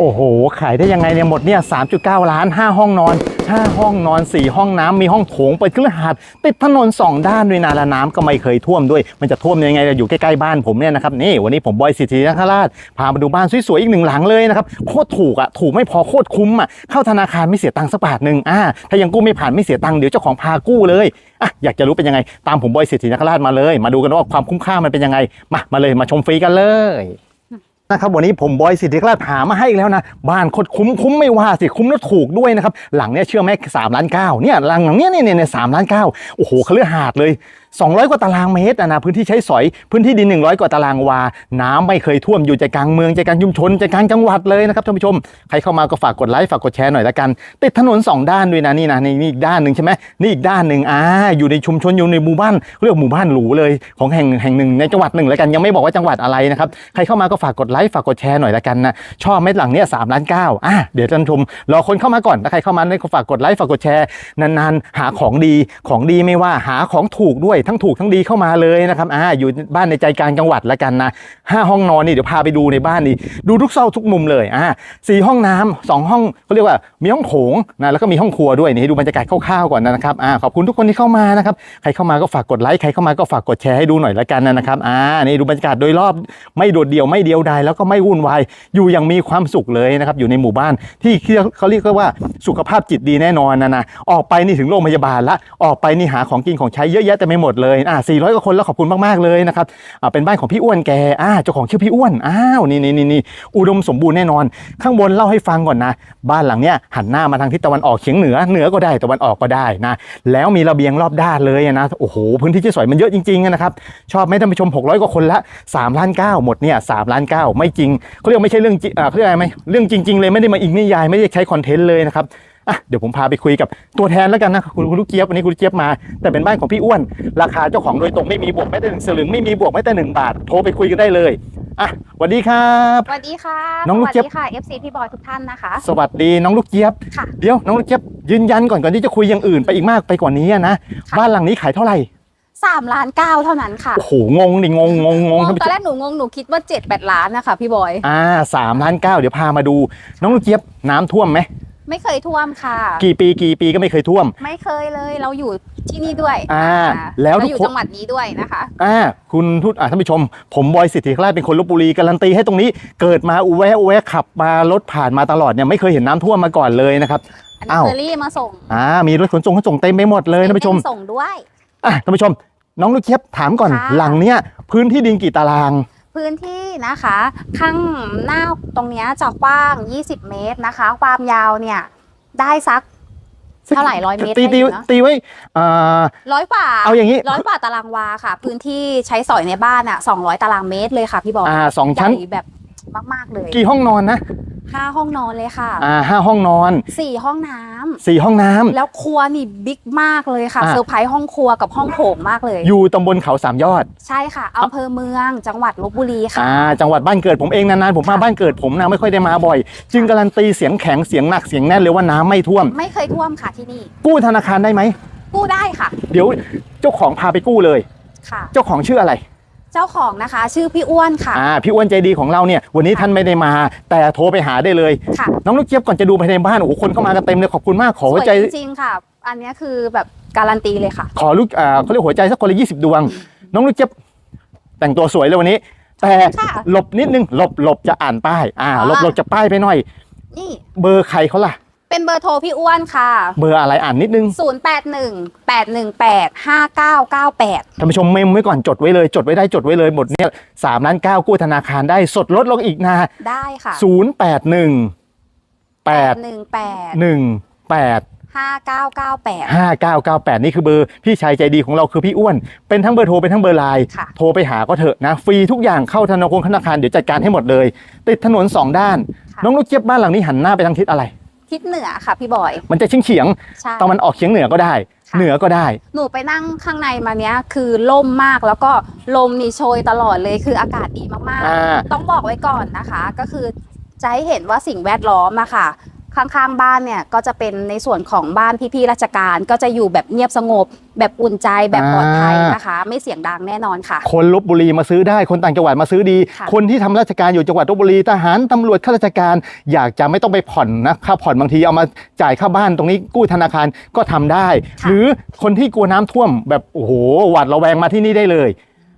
โอ้โห ขายได้ยังไงเนี่ยหมดเนี่ย3.9 ล้าน 5 ห้องนอน 5 ห้องนอน 4 ห้องน้ำมีห้องโถงเปิดครื่องหาดติดถนน 2 ด้านด้วยนาละน้ำก็ไม่เคยท่วมด้วย มันจะท่วมยังไงอยู่ใกล้ๆบ้านผมเนี่ยนะครับนี่วันนี้ผมบอยสิทธินคราชพามาดูบ้านสวยๆอีกหนึ่งหลังเลยนะครับโคตรถูกอะถูกไม่พอโคตรคุ้มอะเข้าธนาคารไม่เสียตังค์สักบาทหนึ่งอ่าถ้ายังกู้ไม่ผ่านไม่เสียตังค์เดี๋ยวเจ้าของพากู้เลยอะอยากจะรู้เป็นยังไงตามผมบอยสิทธินคราชมาเลย มาดูกันว่าความคุ้มค่ามันเป็นยังไงมามาเลยมาชมฟรีกันเลย นะครับวันนี้ผมบอยสิทธิราชหามาให้อีกแล้วนะ บ้านโคตรคุ้มคุ้มไม่ว่าสิคุ้มแล้วถูกด้วยนะครับ หลังเนี้ยเชื่อไหมสามล้านเก้าเนี่ยหลังหลังเนี้ยเนี่ยเนี่ยสามล้านเก้าโอ้โหเขาเลือหาดเลย 200 กว่าตารางเมตรนะนะพื้นที่ใช้สอยพื้นที่ดิน 100 กว่าตารางวา น้ำไม่เคยท่วมอยู่ใจกลางเมืองใจกลางชุมชนใจกลางจังหวัดเลยนะครับท่านผู้ชมใครเข้ามาก็ฝากกดไลค์ฝากกดแชร์หน่อยละกัน ติดถนนสองด้านด้วยนะนี่นะนี่นี่อีกด้านหนึ่งใช่ไหมนี่อีกด้านหนึ่งอ่าอยู่ในชุมชนอยู่ในหมู่บ้านเรียกว่าหมู่บ้านหรูเลยของแห่งแห่งหนึ่งในจังหวัดหนึ่งแล้วกันยังไม่บอกว่าจังหวัดอะไรนะครับใครเข้ามาก็ฝากกดไลค์ฝากกดแชร์หน่อยละกันนะชอบไหมหลังเนี้ยสามล้านเก้าอะเดี๋ยวท่านผู้ชมรอคนเข้ามาก่อนถ้าใครเข้ามาเนี่ยก็ฝากกดไลค์ฝากกดแชร์นานๆ หาของดีของดีไม่ว่าหาของถูกด้วยทั้งถูกทั้งดีเข้ามาเลยนะครับอ่าอยู่บ้านในใจกลางจังหวัดละกันนะห้าห้องนอนนี่เดี๋ยวพาไปดูในบ้านนี่ดูทุกซอกทุกมุมเลยอ่าสี่ห้องน้ำสองห้องเขาเรียกว่ามีห้องโถงนะแล้วก็มีห้องครัวด้วยนี่ให้ดูบรรยากาศคร่าวๆก่อนนะครับอ่าขอบคุณทุกคนที่เข้ามานะครับใครเข้ามาก็ฝากกดไลค์ใครเข้ามาก็ฝากกดแชร์ให้ดูหน่อยละกันนะครับอ่านี่ดูบรรยากาศโดยรอบไม่โดดเดี่ยวไม่เดียวดายแล้วก็ไม่วุ่นวายอยู่อย่างมีความสุขเลยนะครับอยู่ในหมู่บ้านที่เขาเรียกว่าสุขภาพจิตดีแน่นอนนะนะออกไปนี่ถึงโรงพยาบาลละออกไปนี่หาของกินของใช้เยอะแยะแต่ไม่หมดเลยอ่า400กว่าคนแล้วขอบคุณมากๆเลยนะครับอ่าเป็นบ้านของพี่อ้วนแกอ่าเจ้าของชื่อพี่อ้วนอ้าวนี่นี่นี่นี่อุดมสมบูรณ์แน่นอน ข้างบนเล่าให้ฟังก่อนนะ บ้านหลังเนี้ยหันหน้ามาทางทิศตะวันออกเฉียงเหนือเหนือก็ได้ตะวันออกก็ได้นะแล้วมีระเบียงรอบด้านเลยนะโอ้โหพื้นที่ที่สวยมันเยอะจริงๆนะครับชอบไหมท่านผู้ชม 600 กว่าคนละ3ล้าน9หมดเนี่ย3ล้าน9ไม่จริงเขาเรียกไม่ใช่เรื่องจริงอ่าเขาเรียกอะไรไหมเรื่องจริง ๆ เลยไม่ได้มาอิงนิยายไม่ได้ใช้คอนเทนต์เลยนะครับ อะเดี๋ยวผมพาไปคุยกับตัวแทนแล้วกันนะคุณคุณลูกเจี๊ยบวันนี้คุณลูกเจี๊ยบมา แต่เป็นบ้านของพี่อ้วน ราคาเจ้าของโดยตรงไม่มีบวกแม้แต่หนึ่งสลึงไม่มีบวกแม้แต่หนึ่งบาทโทรไปคุยกันได้เลยอะสวัสดีครับ สวัสดีค่ะน้องลูกเจี๊ยบ สวัสดีค่ะ FC พี่บอยทุกท่านนะคะ สวัสดีน้องลูกเจี๊ยบ ค่ะ เดี๋ยวน้องลูกเจี๊ยบยืนยันก่อนก่อนที่จะคุยอย่างอื่นไปอีกมากไปกว่านี้อะนะค่ะ บ้านหลังนี้ขายเท่าไหร่3ล้านเก้าเท่านั้นค่ะโอ้โหงงดิงงงงงงท่านผู้ตอชนมแรกหนูงงหนูคิดว่า7 8ล้านนะคะพี่บอย อ่าสามล้านเก้าเดี๋ยวพามาดู น้องลูกเจี๊ยบน้ำท่วมไหม ไม่เคยท่วมค่ะ กี่ปีกี่ปีก็ไม่เคยท่วม ไม่เคยเลยเราอยู่ที่นี่ด้วยอ่าอ่าแล้วเราทุกอยู่คน จังหวัดนี้ด้วยนะคะ อ่าคุณทุกอ่าท่านผู้ชม ผมบอยสิทธิราชเป็นคนลบบุรีการันตีให้ตรงนี้ เกิดมาอุแวะอุแวะขับมารถผ่านมาตลอดเนี่ยไม่เคยเห็นน้ำท่วมมาก่อนเลยนะครับ อันนี้อ้าวเคอรี่มาส่งอ่ามีรถขนส่งขนส่งเต็มไปหมดเลยท่านผู้ชมเป็นส่งด้วย อะท่านผู้ชม น้องลูกเจี๊ยบถามก่อนค่ะ หลังเนี้ยพื้นที่ดินกี่ตาราง พื้นที่นะคะ ข้างหน้าตรงเนี้ยจะกว้าง 20 เมตรนะคะ ความยาวเนี่ยได้สักเท่าไหร่ร้อยเมตรตีได้ตีอยู่เนอะตีไว้อ่าร้อยกว่าเอาอย่างนี้ร้อยกว่าตารางวาค่ะ พื้นที่ใช้สอยในบ้านอะ200ตารางเมตรเลยค่ะพี่บอยอ่าสองใหชั้นญ่แบบมากๆเลย กี่ห้องนอนนะ ห้าห้องนอนเลยค่ะอ่าห้าห้องนอนสี่ห้องน้ำสี่ห้องน้ำแล้วครัวนี่บิ๊กมากเลยค่ะอ่าเซอร์ไพรส์ห้องครัวกับห้องโถงมากเลย อยู่ตำบลเขาสามยอด ใช่ค่ะอำเภอเมืองจังหวัดลบบุรีค่ะอ่าจังหวัดบ้านเกิดผมเองนานๆผมมาค่ะบ้านเกิดผมนะไม่ค่อยได้มาบ่อย จึงการันตีเสียงแข็งเสียงหนักเสียงแน่นเลยว่าน้ำไม่ท่วม ไม่เคยท่วมค่ะที่นี่ กู้ธนาคารได้ไหมกู้ได้ค่ะ เดี๋ยวเจ้าของพาไปกู้เลยค่ะ เจ้าของชื่ออะไร เจ้าของนะคะ ชื่อพี่อ้วนค่ะ อ่าพี่อ้วนใจดีของเราเนี่ยวันนี้ท่านไม่ได้มา แต่โทรไปหาได้เลย ค่ะ น้องลูกเจี๊ยบก่อนจะดูภายในบ้านโอ้โหคนเข้ามากันเต็มเลยขอบคุณมากขอสหัววยใจจริงๆค่ะ อันเนี้ยคือแบบการันตีเลยค่ะ ขอลูกอ่าเขาเรียกหัวใจสักคนละยี่สิบดวง น้องลูกเจี๊ยบแต่งตัวสวยเลยวันนี้ แต่ค่ะหลบนิดนึงหลบหลบจะอ่านป้าย อ่าอ๋อ หลบหลบจากป้ายไปหน่อย นี่เบอร์ใครเขาล่ะ เป็นเบอร์โทรพี่อ้วนค่ะ เบอร์อะไรอ่านนิดนึง 081 818 5998ท่านผู้ชมเมมไว้ก่อนจดไว้เลย จดไว้ได้จดไว้เลยหมดเนี่ยสามล้านเก้ากู้ธนาคารได้สดลดลงอีกนะได้ค่ะศูนย์แปดหนึ่งแปด1หนึ่งแปด8 5998ห้าเก้าเก้าแปดนี่คือเบอร์พี่ชายใจดีของเราคือพี่อ้วน เป็นทั้งเบอร์โทรเป็นทั้งเบอร์ไลน์ค่ะโทรไปหาก็เถอะนะ ฟรีทุกอย่างเข้าธนาคารธนาคารเดี๋ยวจัดการให้หมดเลย ติดถนนสองด้านค่ะน้องลูกเจี๊ยบบ้านหลังนี้หันหน้าไปทางทิศอะไร ทิศเหนือค่ะพี่บอย มันจะเฉียงเฉียงใช่ๆตะวันออกเฉียงเหนือก็ได้ค่ะเหนือก็ได้ หนูไปนั่งข้างในมาเนี้ยคือล่มมากแล้วก็ลมนี่โชยตลอดเลยคืออากาศดีมากอ่า ๆ ต้องบอกไว้ก่อนนะคะ ก็คือจะให้เห็นว่าสิ่งแวดล้อมอะค่ะ ขข้างๆบ้านเนี่ยก็จะเป็นในส่วนของบ้านพี่ๆราชการก็จะอยู่แบบเงียบสงบ แบบอุ่นใจแบบปลอดภัยนะคะ ไม่เสียงดังแน่นอนค่ะ คนลบบุรีมาซื้อได้ คนต่างจังหวัดมาซื้อดี ค่ะ คนที่ทำราชการอยู่จังหวัดลบบุรีทหารตำรวจข้าราชการ อยากจะไม่ต้องไปผ่อนนะค่าผ่อนบางทีเอามาจ่ายค่าบ้านตรงนี้กู้ธนาคารก็ทำได้ หรือคนที่กลัวน้ำท่วมแบบโอ้โหหวาดระแวงมาที่นี่ได้เลย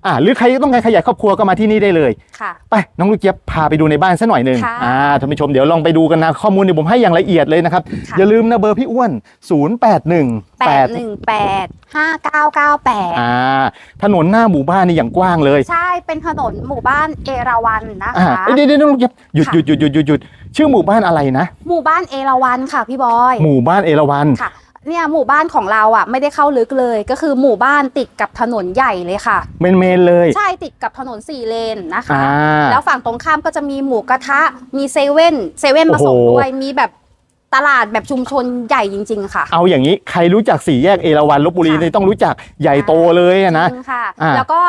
อ่าหรือใครต้องการขยายครอบครัวก็มาที่นี่ได้เลย ค่ะ ไปน้องลูกเจี๊ยบพาไปดูในบ้านสักหน่อยหนึ่งค่ะ อ่าท่านผู้ชมเดี๋ยวลองไปดูกันนะข้อมูลเนี่ยผมให้อย่างละเอียดเลยนะครับ ค่ะ อย่าลืมนะเบอร์พี่อ้วน0 8 1แปด8หนึ่งแปดห้าเก้าเก้าแปดอ่าถนนหน้าหมู่บ้านนี่อย่างกว้างเลยใช่เป็นถนนหมู่บ้านเอราวันนะอ่าคะ เอ้ยเดี๋ยวเดี๋ยวน้องลูกเจี๊ยบหยุดค่ะหยุดหยุดหยุดหยุดหยุดชื่อหมู่บ้านอะไรนะ หมู่บ้านเอราวันค่ะพี่บอย หมู่บ้านเอราวัน ค่ะ เนี่ยหมู่บ้านของเราอะไม่ได้เข้าลึกเลย ก็คือหมู่บ้านติดกับถนนใหญ่เลยค่ะ เมนเมนเลย ใช่ติดกับถนนสี่เลนนะคะ อ่า แล้วฝั่งตรงข้ามก็จะมีหมูกระทะมีเซเว่นเซเว่นมาส่งโอ้โห ด้วยมีแบบตลาดแบบชุมชนใหญ่จริง ๆ ค่ะ เอาอย่างนี้ใครรู้จักสี่แยกเอราวันลบบุรีค่ะ นี่ต้องรู้จักใหญ่โตเลยอะนะ จริงค่ะ อ่า แล้วก็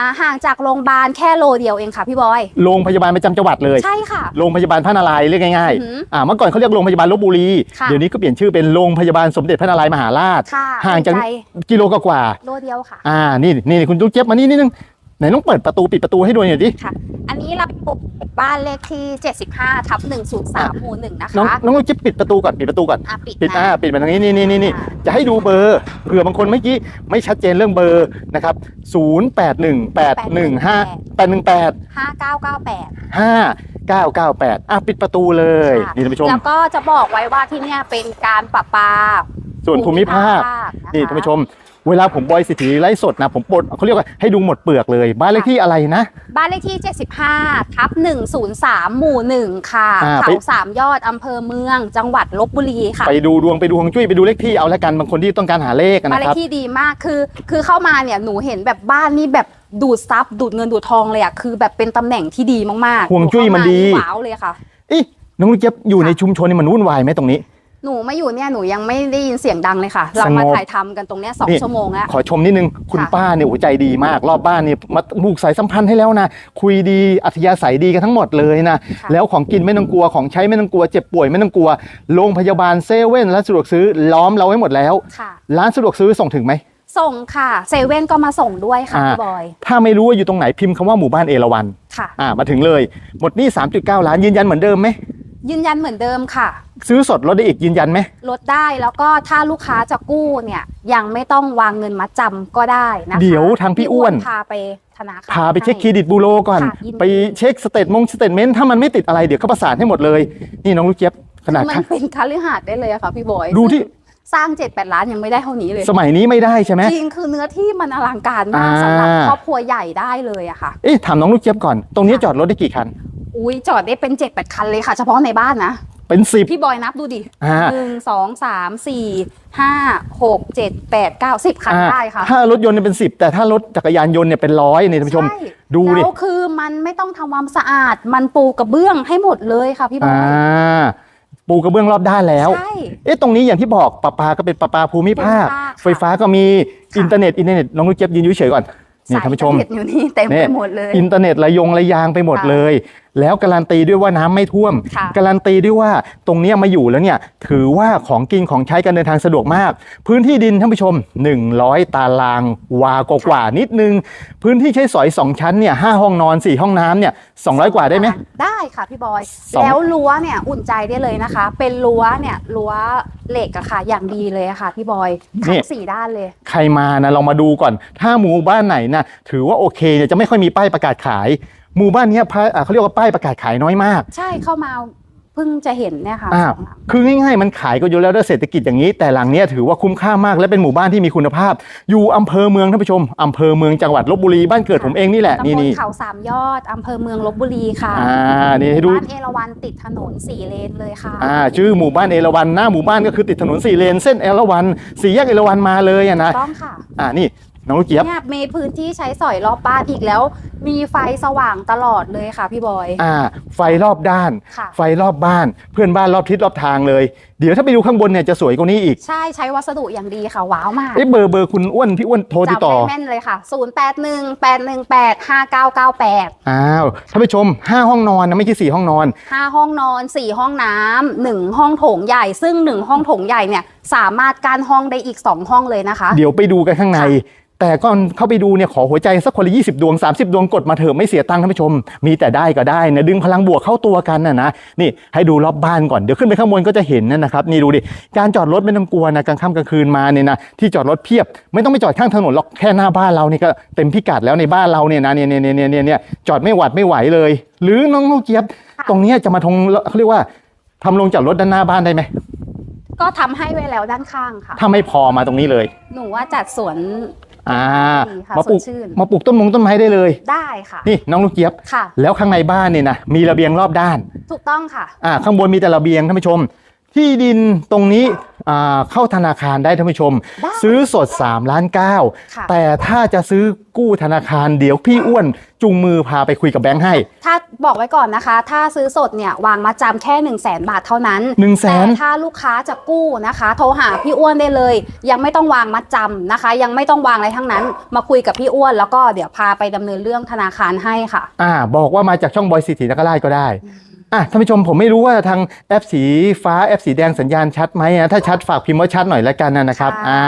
อ่าห่างจากโรงพยาบาลแค่โลเดียวเองค่ะพี่บอย โรงพยาบาลประจำจังหวัดเลย ใช่ค่ะ โรงพยาบาลพระนารายณ์เรียกง่ายอือหือๆอ่าเมื่อก่อนเขาเรียกโรงพยาบาลลบบุรี ค่ะ เดี๋ยวนี้ก็เปลี่ยนชื่อเป็นโรงพยาบาลสมเด็จพระนารายณ์มหาราช ค่ะห่างจากใจกิโลกว่าโลเดียวค่ะ ๆอ่านี่นี่คุณลูกเจี๊ยบมานี่นิดนึงไหนต้องเปิดประตูปิดประตูให้ดูหน่อยดิค่ะอัน นี้เราปลูกบ้านเลขที่ 75ทับ103หมู่หนึ่งนะน้องคะน้องลูกเจี๊ยบปิดประตูก่อนปิดประตูก่อน อะปิดปิดอ่านะ ปิดมาทางนี้นี่นี่นี่นี่ค่ะ จะให้ดูเบอร์เผื่อบางคนเมื่อกี้ไม่ชัดเจนเรื่องเบอร์นะครับ0 8 1 8 1 5 8 1 8 5998 5 9 9 8อะปิดประตูเลยค่ะ นี่ท่านผู้ชม แล้วก็จะบอกไว้ว่าที่เนี่ยเป็นการประปาส่วนภูมิภาคะคะนี่ท่านผู้ชม เวลาผมบอยสิทธิไลฟ์สดนะ ผมปลดเขาเรียกว่าให้ดูหมดเปลือกเลย บ้านเลขที่อะไรนะ บ้านเลขที่ 75ทับ103 หมู่ 1 ค่ะอ่าเขาไปสามยอดอำเภอเมือง จังหวัดลบบุรีค่ะ ไปดูดวงไปดูฮวงจุ้ยไปดูเลขที่เอาละกันบางคนที่ต้องการหาเลขบ้านนะเลคขรับที่ดีมากคือ คือเข้ามาเนี่ยหนูเห็นแบบบ้านนี่แบบดูดซับดูดเงินดูดทองเลยอะคือแบบเป็นตำแหน่งที่ดีมากๆห่วงจุ้ยมันดี หเข้าาว้าวเลยค่ะเอ๊ะน้องลูกเจี๊ยบอยู่ค่ะในชุมชนนี่มันวุ่นวายไหมตรงนี้ หนูมาอยู่เนี่ยหนูยังไม่ได้ยินเสียงดังเลยค่ะ เรามาสงบถ่ายทำกันตรงเนี้ยสองนี่ ชั่วโมงแล้ว ขอชมนิดนึง คุณค่ะ ป้าเนี่ยหัวใจดีมาก รอบบ้านเนี่ยมาผูกสายสัมพันธ์ให้แล้วนะ คุยดีอัธยาศัยดีกันทั้งหมดเลยนะค่ะแล้วของกินไม่ต้องกลัวของใช้ไม่ต้องกลัวเจ็บป่วยไม่ต้องกลัวโรงพยาบาลเซเว่นร้านสะดวกซื้อล้อมเราไว้หมดแล้ว ค่ะ ร้านสะดวกซื้อส่งถึงไหม ส่งค่ะเซเว่นก็มาส่งด้วยค่ะอ่า พี่บอยถ้าไม่รู้ว่าอยู่ตรงไหนพิมพ์คำว่าหมู่บ้านเอราวันค่ะ อ่ามาถึงเลย หมดหนี่3.9 ล้านยืนยันเหมือนเดิมไหม ยืนยันเหมือนเดิมค่ะ ซื้อสดลดได้อีกยืนยันไหมลดได้แล้วก็ถ้าลูกค้าจะกู้เนี่ยยังไม่ต้องวางเงินมัดจำก็ได้นะคะเดี๋ยวทางพี่อ้วนพาไปธนาคารพาไปเช็คเครให้ดิตบูโรก่อนค่ะยินดีไปเช็คสเตทมงสเตทเมนต์ถ้ามันไม่ติดอะไรเดี๋ยวเขาประสานให้หมดเลย นี่น้องลูกเจี๊ยบขนาดมันเป็นคฤหาสน์ได้เลยอะค่ะพี่บอยดูที่สร้าง7จ็ดแปดล้านยังไม่ได้เท่านี้เลย สมัยนี้ไม่ได้ใช่ไหมจริงคือเนื้อที่มันอลังการมากอ่าสำหรับครอบครัวใหญ่ได้เลยอะค่ะเอ๊ะถามน้องลูกเจี๊ยบก่อน ตรงนี้จอดรถได้กี่คัน อุ้ยจอดได้เป็น7จ็ดแปดคันเลยค่ะ เฉพาะในบ้านนะ เป็นสิบ พี่บอยนับดูดิอ่า หนึ่งสองสามสี่ห้าหกเจ็ดแปดเก้าสิบคันอ่าได้ค่ะ ถ้ารถยนต์เนี่ยเป็นสิบแต่ถ้ารถจักรยานยนต์เนี่ยเป็นร้อยนี่ท่านผู้ชม ใช่ดูดิแล้วคือมันไม่ต้องทำความสะอาด มันปูกระเบื้องให้หมดเลยค่ะพี่บออ่ายปูกระเบื้องรอบด้านแล้ว ใช่ เอ๊ะตรงนี้อย่างที่บอกประปาก็เป็นประปาภูมิภาค ภูมิภาคค่ะไฟฟ้าก็มีค่ะอินเทอร์เน็ตอินเทอร์เน็ตน้องลูกเจี๊ยบยืนอยู่เฉยๆก่อน นี่ท่านผู้ชมสยอิเทอร์เน็ตอยู่นี่เต็มเนี่ไปยหมดเลย อินเทอร์เน็ตระยงระยางไปหมดค่ะเลย แล้วการันตีด้วยว่าน้ำไม่ท่วมค่ะการันตีด้วยว่าตรงเนี้ยมาอยู่แล้วเนี่ยถือว่าของกินของใช้การเดินทางสะดวกมาก พื้นที่ดินท่านผู้ชม 100 ตารางวากว่าๆนิดนึง พื้นที่ใช้สอย 2 ชั้นเนี่ยหห้องนอน 4 ห้องน้ำเนี่ย200กว่าได้ไหมได้ค่ะพี่บอยสองแล้วรั้วเนี่ยอุ่นใจได้เลยนะคะ เป็นรั้วเนี่ยรั้ว เหล็กอะค่ะ อย่างดีเลยอะค่ะพี่บอยทั้งสี่ด้านเลย ใครมานะลองมาดูก่อน ถ้าหมู่บ้านไหนนะถือว่าโอเคเนี่ยจะไม่ค่อยมีป้ายประกาศขาย หมู่บ้านเนี้ยพะอ่าเขาเรียกว่าป้ายประกาศขายน้อยมาก ใช่เข้ามา เพิ่งจะเห็นเนี่ยค่ะอ้าวสองหลังคือง่ายๆ มันขายก็อยู่แล้วด้วยเศรษฐกิจอย่างนี้ แต่หลังเนี้ยถือว่าคุ้มค่ามากและเป็นหมู่บ้านที่มีคุณภาพ อยู่อำเภอเมืองท่านผู้ชมอำเภอเมืองจังหวัดลบบุรีบ้านเกิดผมเองนี่แหละตำนี่บลนี่ เขาสามยอดอำเภอเมืองลบบุรีค่ะอ่านี่ให้ดู บ้านเอราวันติดถนนสี่เลนเลยค่ะ อ่าชื่อหมู่บ้านเอราวันหน้าหมู่บ้านก็คือติดถนนสี่เลนเส้นเอราวันสี่แยกเอราวันมาเลยอะนะต้องค่ะ อ่านี่น้องลูกเจี๊ยบเนี่ยมีพื้นที่ใช้สอยรอบบ้านอีกแล้ว มีไฟสว่างตลอดเลยค่ะพี่บอย อ่า ไฟรอบด้าน ค่ะ ไฟรอบบ้าน เพื่อนบ้านรอบทิศรอบทางเลย เดี๋ยวถ้าไปดูข้างบนเนี่ยจะสวยกว่านี้อีกใช่ใช้วัสดุอย่างดีค่ะ ว้าวมากเอ้เบอร์เบอร์คุณอ้วนพี่อ้วนโทรติดจำต่อ ได้แม่นเลยค่ะ 0 8 1 8 1 8 5 9 9 8 อ้าวท่านผู้ชม 5 ห้องนอนนะไม่ใช่4ห้องนอน 5 ห้องนอน 4 ห้องน้ำ1ห้องโถงใหญ่ ซึ่ง 1 ห้องโถงใหญ่เนี่ย สามารถกั้นห้องได้อีก 2 ห้องเลยนะคะ เดี๋ยวไปดูกันข้างใน แต่ก่อนเข้าไปดูเนี่ยขอหัวใจสักคนละ20 ดวง 30 ดวงกดมาเถอะไม่เสียตังค์ท่านผู้ชม มีแต่ได้ก็ได้นะดึงพลังบวกเข้าตัวกันนะนะนี่ให้ดูรอบบ้านก่อนเดี๋ยวขึ้นไปข้างบนก็จะเห็นนะนะครับนี่ดูดิการจอดรถไม่ต้องกลัวนะกลางค่ำกลางคืนมาเนี่ยนะที่จอดรถเพียบ ไม่ต้องไปจอดข้างถนนหรอกแค่หน้าบ้านเรานี่ก็เต็มพิกัดแล้วในบ้านเราเนี่ยนะเนี่ยเนี่ยเนี่ยเนี่ยเนี่ยจอดไม่หวัดไม่ไหวเลย หรือน้องลูกเจี๊ยบค่ะตรงเนี้ยจะมาทงเขาเรียกว่าทำลงจอดรถด้านหน้าบ้านได้ไหมก็ทำให้ไว้แล้วด้านข้างค่ะถ้าไม่พอมาตรงนี้เลย หนูว่าจัดสวน อ่าดีค่ะมาปลูกสดชื่น มาปลูกต้นมงต้นไม้ได้เลย ได้ค่ะ นี่น้องลูกเจี๊ยบ ค่ะ แล้วข้างในบ้านเนี่ยนะมีระเบียงรอบด้านถูกต้องค่ะ อ่าข้างบนมีแต่ระเบียงท่านผู้ชม ที่ดินตรงนี้อ่า เข้าธนาคารได้ท่านผู้ชมได้ซื้อสด3ล้าน9ค่ะแต่ถ้าจะซื้อกู้ธนาคารเดี๋ยวพี่อ้วนจุงมือพาไปคุยกับแบงค์ให้ ถ้าบอกไว้ก่อนนะคะ ถ้าซื้อสดเนี่ยวางมาจำแค่ 1 0 0 0 0แบาทเท่านั้น1 0 0 0 0แสแต่นถ้าลูกค้าจะกู้นะคะ โทรหาพี่อ้วนได้เลย ยังไม่ต้องวางมัดจำนะคะ ยังไม่ต้องวางอะไรทั้งนั้น มาคุยกับพี่อ้วน แล้วก็เดี๋ยวพาไปดำเนินเรื่องธนาคารให้ค่ะ อ่า บอกว่ามาจากช่องบอยสิทธินคราชก็ได้ อะท่านผู้ชมผมไม่รู้ว่าทางแอปสีฟ้าแอปสีแดงสัญญาณชัดไหมนะถ้าชัดฝากพิมพ์ว่าชัดหน่อยแล้วกันนะครับค่ะอ่า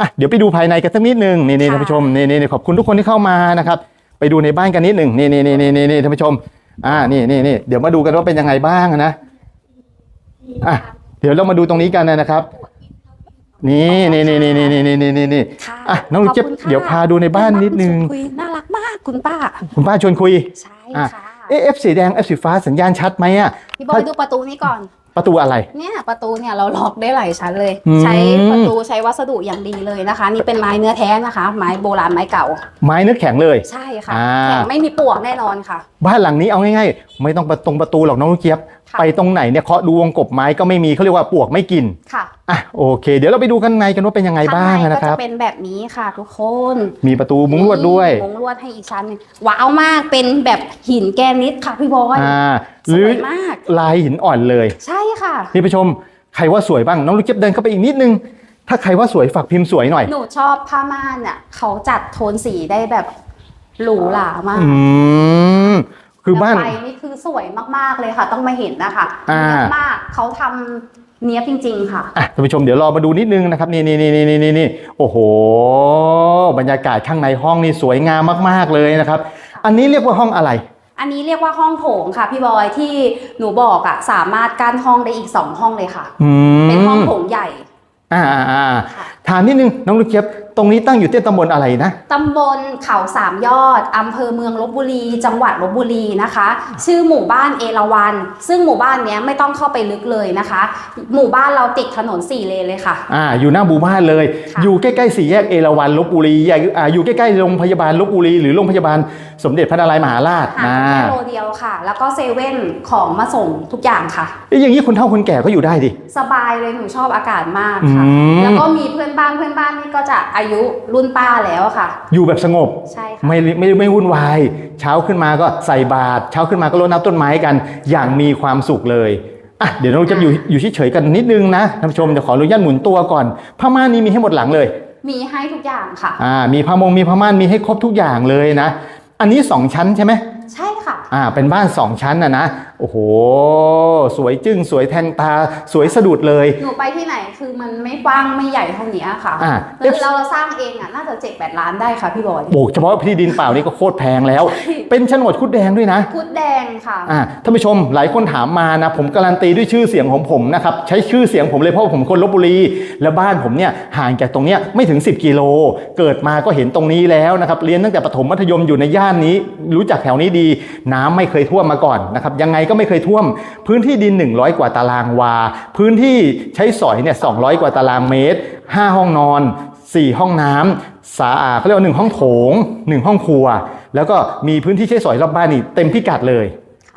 อะเดี๋ยวไปดูภายในกันสักนิดหนึงนี่นี่ค่ะท่านผู้ชมนี่นี่ขอบคุณทุกคนที่เข้ามานะครับไปดูในบ้านกันนิดหนึ่งนี่นี่นี่นี่นี่ท่านผู้ชมอ่านี่นี่นี่เดี๋ยวมาดูกันว่าเป็นยังไงบ้างนะอะเดี๋ยวเรามาดูตรงนี้กันนะครับนี่นี่นี่นี่นี่นี่นี่นี่นี่ค่ะอะน้องลูกเจี๊ยบขบคุณค่ะเดี๋ยวพาดูในบ้านนิดนึงคุยน่ารักมากคุณป้า คุณป้าชวนคุยใช่อะค่ะ เอะเอฟสีแดงเอฟสีฟ้าสัญญาณชัดไหมอะพี่บอยดูประตูนี้ก่อน ประตูอะไร เนี่ยประตูเนี่ยเราล็อกได้หลายชั้นเลย อืม ใช้ประตูใช้วัสดุอย่างดีเลยนะคะ นี่เป็นไม้เนื้อแท้นะคะ ไม้โบราณไม้เก่า ไม้เนื้อแข็งเลย ใช่ค่ะอ่า แข็งไม่มีปลวกแน่นอนค่ะ บ้านหลังนี้เอาง่ายๆ ไม่ต้องประตรงประตูหรอกน้องลูกเจี๊ยบค่ะ ไปตรงไหนเนี่ยเคาะดูวงกบไม้ก็ไม่มีเขาเรียกว่าปลวกไม่กินค่ะอะโอเค เดี๋ยวเราไปดูกันในกันว่าเป็นยังไงบ้างข้ในนะคก็รับจะเป็นแบบนี้ค่ะทุกคน มีประตูมุ้งลวดด้วย มุ้งลวดให้อีกชั้นหนึงว้าวมากเป็นแบบหินแกรนิตค่ะพี่บอยอ่าหสรือวยมากลายหินอ่อนเลย ใช่ค่ะนี่ผู้ชมใครว่าสวยบ้างน้องลูกเจี๊ยบเดินเข้าไปอีกนิดนึงถ้าใครว่าสวยฝากพิมพ์สวยหน่อยหนูชอบผ้าม่านอะเขาจัดโทนสีได้แบบหรูหรามากอืม คือบ้านแล้วไฟนี่คือสวยมากๆเลยค่ะ ต้องมาเห็นนะคะอ่าเนียบมากเขาทำเนี้ยบจริง ๆค่ะอะท่านผู้ชมเดี๋ยวรอมาดูนิดนึงนะครับนี่นี่นี่นี่นี่นี่โอ้โห บรรยากาศข้างในห้องนี่สวยงามมากๆเลยนะครับ อันนี้เรียกว่าห้องอะไร อันนี้เรียกว่าห้องโถงค่ะ พี่บอยที่หนูบอกอะสามารถกั้นห้องได้อีกสองห้องเลยค่ะอืมเป็นห้องโถงใหญ่อ่าอ่าอ่าค่ะ ถามนิดนึงน้องลูกเจี๊ยบตรงนี้ตั้งอยู่ที่ตำบลอะไรนะ ตำบลเขาสามยอด อำเภอเมืองลบบุรี จังหวัดลบบุรีนะคะ ชื่อหมู่บ้านเอราวัน ซึ่งหมู่บ้านเนี้ยไม่ต้องเข้าไปลึกเลยนะคะ หมู่บ้านเราติดถนนสี่เลนเลยค่ะ อ่า อยู่หน้าบูบ้านเลยค่ะอยู่ใกล้ๆสี่แยกเอราวัณลบบุรีอย่าอ่าอยู่ใกล้ๆโรงพยาบาลลบบุรี หรือโรงพยาบาลสมเด็จพระนารายณ์มหาราชห่างนะกันแค่โลเดียวค่ะ แล้วก็เซเว่นของมาส่งทุกอย่างค่ะเอ้ยอย่างนี้คนเฒ่าคนแก่ก็อยู่ได้ดิ สบายเลยหนูชอบอากาศมากค่ะ อืม แล้วก็มีเพื่อนบ้านเพื่อนบ้านนี่ก็จะอายุรุ่นป้าแล้วค่ะ อยู่แบบสงบใช่ค่ะไม่ไม่ไม่วุ่นวายเช้าขึ้นมาก็ใส่บาตรเช้าขึ้นมาก็รดน้ำต้นไม้กัน อย่างมีความสุขเลยอะเดี๋ยวเราจะอยู่อยู่เฉยๆกันนิดนึงนะท่านผู้ชมจะขออนุญาตหมุนตัวก่อนผ้าม่านนี้มีให้หมดหลังเลย มีให้ทุกอย่างค่ะอ่ามีผ้ามงมีผ้าม่านมีให้ครบทุกอย่างเลยนะ อันนี้สองชั้นใช่ไหม ใช่ค่ะ อ่า เป็นบ้านสองชั้นนะนะ โอ้โห สวยจึ้งสวยแทงตาสวยสะดุดเลย หนูไปที่ไหนคือมันไม่กว้างไม่ใหญ่เท่านี้ค่ะอ่าแล้วเราสร้างเองอะน่าจะเจ็ดแปดล้านได้ค่ะพี่บอยโบกเฉพาะที่ดินเปล่านี่ก็โคตรแพงแล้ว เป็นโฉนดคุดแดงด้วยนะพุดแดงค่ะ อ่า ท่านผู้ชมหลายคนถามมานะ ผมการันตีด้วยชื่อเสียงของผมนะครับ ใช้ชื่อเสียงผมเลยเพราะว่าผมคนลบบุรี และบ้านผมเนี่ยห่างจากตรงเนี้ยไม่ถึง 10 กิโล เกิดมาก็เห็นตรงนี้แล้วนะครับ เรียนตั้งแต่ประถมมัธยมอยู่ในย่านนี้ รู้จักแถวนี้ดีน้ำไม่เคยท่วมมาก่อนนะครับยังไงก็ไม่เคยท่วม พื้นที่ดิน 100 กว่าตารางวา พื้นที่ใช้สอยเนี่ย200 กว่าตารางเมตร 5 ห้องนอน 4 ห้องน้ำสาอาเขาเรียกว่าหนึ่งห้องโถงหนึ่งห้องครัว แล้วก็มีพื้นที่ใช้สอยรอบบ้านนี่เต็มพิกัดเลย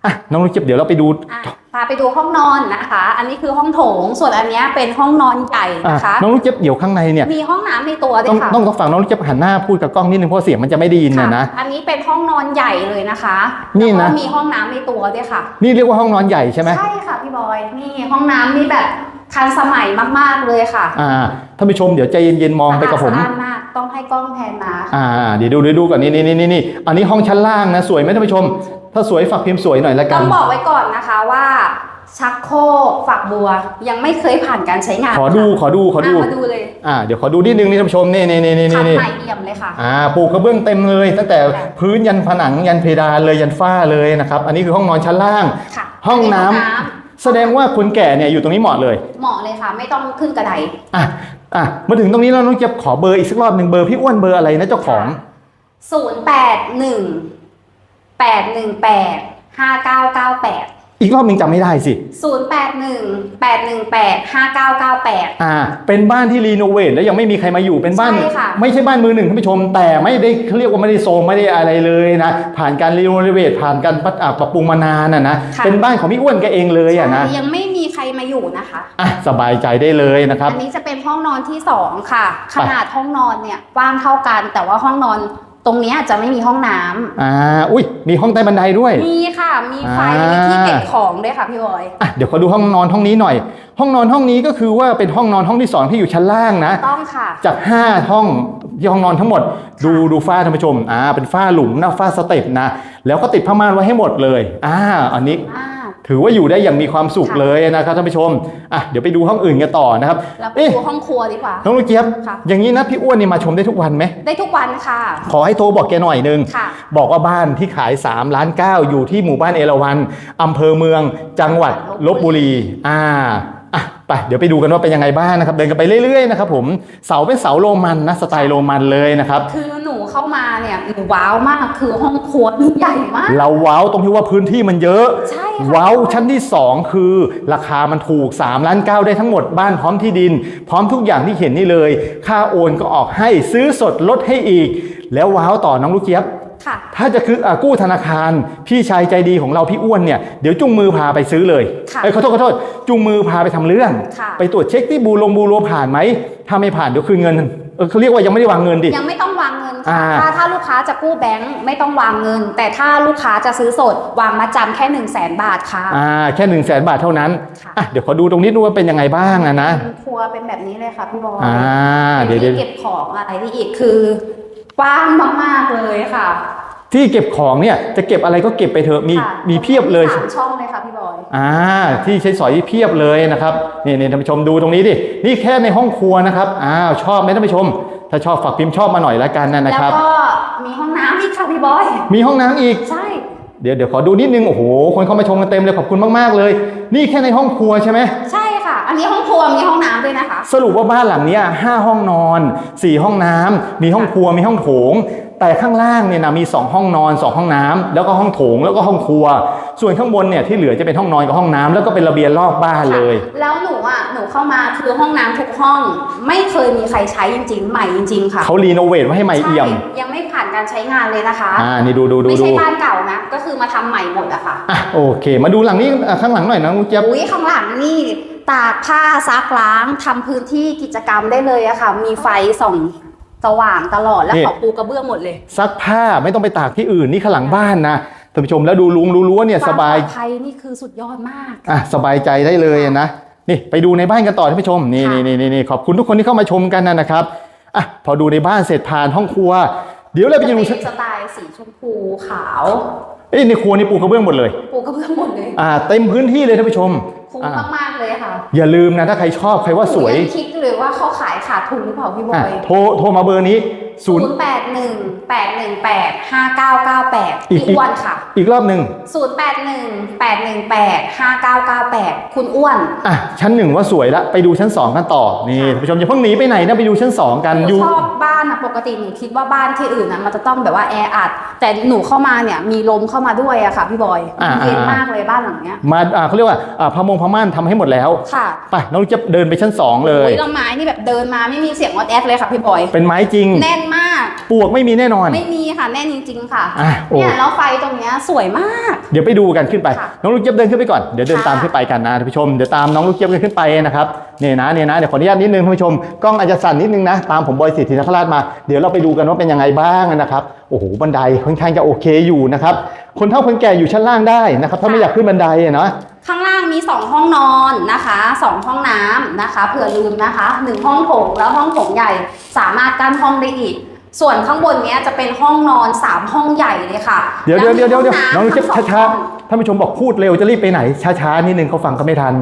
อะน้องลูกเจี๊ยบเดี๋ยวเราไปดู อะพาไปดูห้องนอนนะคะ อันนี้คือห้องโถง ส่วนอันเนี้ยเป็นห้องนอนใหญ่อะนะคะ น้องลูกเจี๊ยบเดี๋ยวข้างในเนี่ย มีห้องน้ำในตัวด้ต้วองยค่ะต้องต้องฟังน้องลูกเจี๊ยบหันหน้าพูดกับกล้องนิดนึงเพราะเสียงมันจะไม่ได้ยินนะนะ ค่อันนี้เป็นห้องนอนใหญ่เลยนะคะนี่นะ แล้วก็มีห้องน้ำในตัวด้วยค่ะ นี่เรียกว่าห้องนอนใหญ่ใช่ไหมใช่ค่ะพี่บอย นี่ห้องน้ำนี่แบบทันสมัยมากๆเลยค่ะอ่าท่านผู้ชมเดี๋ยวใจเย็นๆมองไปกับผม สะอาดมากต้องให้กล้องแพนมาอ่าเดี๋ยวดูเดี๋ยวดูก่อนนี่นี่นี่นี่อันนี้ห้องชั้นล่างนะสวยไหมท่านผู้ชม ถ้าสวยฝากพิมพ์สวยหน่อยละกัต้นองบอกไว้ก่อนนะคะว่าชักโครกฝักบัวยังไม่เคยผ่านการใช้งานขอดูขอดูขอดูะมาดูเลยอ่าเดี๋ยวขอดูนิดนึงนี่ท่านผู้ชมนี่นี่นี่นี่ขัดนี่ใหม่เอี่ยมเลยค่ะ อ่าปูกระเบื้องเต็มเลย ตั้งแต่พื้นยันผนังยันเพดานเลยยันฝ้าเลยนะครับ อันนี้คือห้องนอนชั้นล่าง ค่ะห้องน้ำห้องน้แสดงว่าคนแก่เนี่ยอยู่ตรงนี้เหมาะเลยเหมาะเลยค่ะ ไม่ต้องขึ้นกระไดอะอะมาถึงตรงนี้แล้วน้องเจี๊ยบขอเบอร์อีกสักรอบหนึ่งเบอร์พี่อ้วนเบอร์อะไรนะเจ้าของ 0 8 1 8 1 8 5 9 9 8อีกรอบหนึ่งจำไม่ได้สิ0 8 1 8 1 8 5 9 9 8อ่า เป็นบ้านที่รีโนเวทแล้วยังไม่มีใครมาอยู่เป็นบ้าน ใช่ค่ะ ไม่ใช่บ้านมือหนึ่งท่านผู้ชม แต่ไม่ได้เขาเรียกว่าไม่ได้โซมไม่ได้อะไรเลยนะ ผ่านการรีโนเวทผ่านการปรับอ่าปรับปรุงมานานนะนะค่ะ เป็นบ้านของพี่อ้วนแกเองเลยอะนะใช่ยังไม่มีใครมาอยู่นะคะ อะสบายใจได้เลยนะครับ อันนี้จะเป็นห้องนอนที่2ค่ะ ขนาดห้องนอนเนี่ยกว้างเท่ากัน แต่ว่าห้องนอน ตรงเนี้ยจะไม่มีห้องน้ำอ่าอุ้ยมีห้องใต้บันไดด้วย มีค่ะ มีไฟอ่ามีมีที่เก็บของด้วยค่ะพี่บอยอะเดี๋ยวขอดูห้องนอนห้องนี้หน่อย ห้องนอนห้องนี้ก็คือว่าเป็นห้องนอนห้องที่สองที่อยู่ชั้นล่างนะต้องค่ะ จาก5ห้องที่ห้องนอนทั้งหมด ดูดูฝ้าท่านผู้ชมอ่าเป็นฝ้าหลุมนะฝ้าสเต็ปนะแล้วก็ติดผ้าม่านไว้ให้หมดเลยอ่าอันนี้มาก ถือว่าอยู่ได้อย่างมีความสุขค่ะเลยนะครับท่านผู้ชมอะเดี๋ยวไปดูห้องอื่นกันต่อนะครับเราไปเอ๊ะดูห้องครัวดีกว่าน้องลูกเจี๊ยบค่ะอย่างนี้นะพี่อ้วนนี่มาชมได้ทุกวันไหมได้ทุกวันค่ะ ขอให้โทรบอกแกหน่อยนึงค่ะบอกว่าบ้านที่ขาย 3 ล้าน 9 อยู่ที่หมู่บ้านเอราวันอำเภอเมืองจังหวัดลบบุรีอ่าอะไปเดี๋ยวไปดูกันว่าเป็นยังไงบ้างนะครับ เดินกันไปเรื่อยๆนะครับผมเสาเป็นเสาโรมันนะสไตล์โรมันเลยนะครับคือหนู เข้ามาเนี่ยหนูว้าวมากคือห้องครัวนี่ใหญ่มาก เราว้าวตรงที่ว่าพื้นที่มันเยอะใช่ค่ะว้าวชั้นที่ 2 คือราคามันถูก3ล้าน9ได้ทั้งหมดบ้านพร้อมที่ดิน พร้อมทุกอย่างที่เห็นนี่เลย ค่าโอนก็ออกให้ซื้อสดลดให้อีก แล้วว้าวต่อน้องลูกเจี๊ยบค่ะถ้าจะคืออากู้ธนาคาร พี่ชายใจดีของเราพี่อ้วนเนี่ยเดี๋ยวจุงมือพาไปซื้อเลยค่ะเอ้ยขอโทษขอโทษจุงมือพาไปทำเรื่องค่ะไปตรวจเช็คที่บูลงบูโรผ่านไหมถ้าไม่ผ่านเดี๋ยวคืนเงินเออเขาเรียกว่ายังไม่ได้วางเงินดิยังไม่ต้องวางเงินอ่า ค่ะถ้าถ้าลูกค้าจะกู้แบงค์ไม่ต้องวางเงิน แต่ถ้าลูกค้าจะซื้อสดวางมาจำแค่1นึ่งแสนบาทค่ะอ่าแค่หนึ่งแสนบาทเท่านั้นค่ะอะเดี๋ยวขอดูตรงนี้ดูว่าเป็นยังไงบ้างอะนะเป็นครัวเป็นแบบนี้เลยค่ะพี่บอยอ่าเป็นเดี๋ยวเดี๋ยวที่เก็บของอะไรที่อีกคือกว้างมากๆเลยค่ะที่เก็บของเนี่ยจะเก็บอะไรก็เก็บไปเถอะมีค่ะมีเพียบเลยสามช่องเลยค่ะพี่บอยอ่าที่ใช้สอยเพียบเลยนะครับนี่นี่ท่านผู้ชมดูตรงนี้ดินี่แค่ในห้องครัวนะครับอ้าวชอบไหมท่านผู้ชม ถ้าชอบฝากพิมพ์ชอบมาหน่อยละกันนะนะแล้วครับ ก็มีห้องน้ำอีกค่ะพี่บอย มีห้องน้ำอีก ใช่ เดี๋ยวเดี๋ยวขอดูนิดนึง โอ้โห คนเข้ามาชมกันเต็มเลยขอบคุณมากๆเลย นี่แค่ในห้องครัวใช่ไหม ใช่ค่ะ อันนี้ห้องครัวมีห้องน้ำด้วยนะคะ สรุปว่าบ้านหลังเนี้ยห้าห้องนอนสี่ห้องน้ำ มีห้องครัว มีห้องโถง แต่ข้างล่างเนี่ยนะมีสองห้องนอนสองห้องน้ำแล้วก็ห้องโถงแล้วก็ห้องครัว ส่วนข้างบนเนี่ยที่เหลือจะเป็นห้องนอนกับห้องน้ำแล้วก็เป็นระเบียงรอบบ้านเลยค่ะแล้วหนูอะหนูเข้ามาคือห้องน้ำทุกห้อง ไม่เคยมีใครใช้จริงๆ ใหม่จริง ๆ ค่ะเขารีโนเวทไว้ให้ใหม่เอี่ยมใช่ยังไม่ผ่านการใช้งานเลยนะคะอ่านี่ดูดูดูไม่ดูใช่บ้านเก่านะก็คือมาทำใหม่หมดอะค่ะอะโอเค มาดูหลังนี้อะข้างหลังหน่อยนะคุณเจี๊ยบอุ้ยข้างหลังนี่ตากผ้าซักล้างทำพื้นที่กิจกรรมได้เลยอะค่ะ มีไฟส่อง สว่างตลอดแล้วนี่ขอปูกระเบื้องหมดเลยซักผ้าไม่ต้องไปตากที่อื่นนี่ข้างหลังบ้านนะท่านผู้ชมแล้วดูลุงดูรั้วเนี่ยสบาย ความปลอดภัยนี่คือสุดยอดมาก อะสบายใจได้เลยนะนี่ไปดูในบ้านกันต่อท่านผู้ชมนี่ค่ะนี่นี่นี่ขอบคุณทุกคนที่เข้ามาชมกันนะนะครับอะพอดูในบ้านเสร็จผ่านห้องครัว เดี๋ยวเราไปจะดูเป็นสไตล์สีชมพูขาว เอ้ยในครัวนี่ปูกระเบื้องหมดเลยปูกระเบื้องหมดเลย อ่าเต็มพื้นที่เลยท่านผู้ชมคุ้มอะ มากๆเลยค่ะ อย่าลืมนะถ้าใครชอบใครว่าสวยหนูงคิดเลยว่าเขาขายขาดทุนหรือเปล่าพี่บออะยโทรโทรมาเบอร์นี้ ศูศูนนย์ย์แปดหนึ่งแปดหนึ่งแปดห้าเก้าเก้าแปดอีกพี่อ้วนค่ะ อีกรอบหนึ่งศูนย์แปดหนึ่งแปดหนึ่งแปดห้าเก้าเก้าแปดคุณอ้วน อะ ชั้นหนึ่งว่าสวยละ ไปดูชั้นสองกันต่อ นี่ท่านผู้ชมอย่าเพิ่งหนีไปไหนนะ ไปดูชั้นสองกันหนูอยู่ชอบบ้านอะปกติหนูคิดว่าบ้านที่อื่นนะมันจะต้องแบบว่าแออัด แต่หนูเข้ามาเนี่ยมีลมเข้ามาด้วยอะค่ะพี่บอยอ่าเย็นมากเลยบ้านหลังเนี้ย มาอ่าเขาเรียกว่าอ่าพะมงพม่านทำให้หมดแล้ว ค่ะ ไปน้องจะเดินไปชั้นสองเลยโอ้ยแล้วไม้นี่แบบเดินมาไม่มีเสียงออดแอดเลยค่ะพี่บอย เป็นไม้จริง แน่นมากปวกไม่มีแน่นอน ไม่มีค่ะแน่นจริง ๆ ค่ะอะโอ้ เนี่ยแล้วไฟตรงเนี้ยสวยมาก เดี๋ยวไปดูกันขึ้นไป ค่ะน้องลูกเจี๊ยบเดินขึ้นไปก่อน เดี๋ยวเดินค่ะ ตามขึ้นไปกันนะท่านผู้ชม เดี๋ยวตามน้องลูกเจี๊ยบกันขึ้นไปนะครับนี่นะนี่นะ เดี๋ยวขออนุญาตนิดนึงท่านผู้ชม กล้องอาจจะสั่นนิดนึงนะ ตามผมบอยสิทธินคราชมา เดี๋ยวเราไปดูกันว่าเป็นยังไงบ้างนะครับ โอ้โห บันไดค่อนข้างจะโอเคอยู่นะครับ คนเฒ่าคนแก่อยู่ชั้นล่างได้นะครับ ถ้าไม่อยากขึ้นบันไดอะนะ ข้างล่างมี 2 ห้องนอนนะคะ 2 ห้องน้ำนะคะเผื่อลืมนะคะ 1 ห้องโถงแล้วห้องโถงใหญ่สามารถกั้นห้องได้อีก ส่วนข้างบนเนี้ยจะเป็นห้องนอน 3 ห้องใหญ่เลยค่ะเดี๋ยวเดี๋ยวเดี๋ยวเดี๋ยวเดี๋ยวน้องลูกเจี๊ยบทั้งสช้าห้องๆท่านผู้ชมบอกพูดเร็วจะรีบไปไหน ช้าๆนิดนึงเขาฟังก็ไม่ทัน